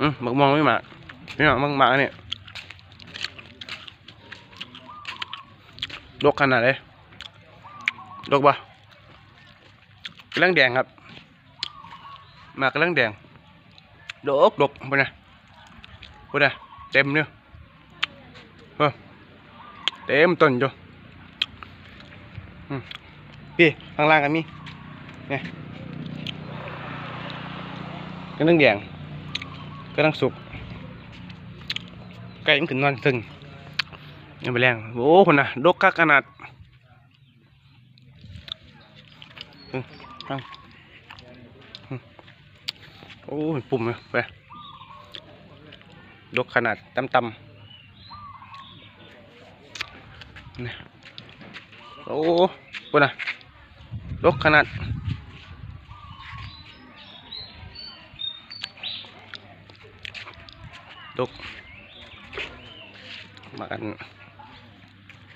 อืมบักมองไม่หมากนี่หรอกบักหมากเนี่ยดกขนาดเลยดกปะกำลังแดงครับหมากกำลังแดงดกดกไปนะไปนะเต็มเนี่ยเออเต็มต้นจ้ะอืมพี่ข้างล่างกันมีเนี่ยกำลังแดงกำลังสุกไก่มันขึ้นนอนซึ่งยังไปแรงโอ้คนน่ะดกคักขนาดโอ้ปุ่มไปดกขนาดต่ำๆนี่โอ้คนน่ะดกขนาด ดกมากัน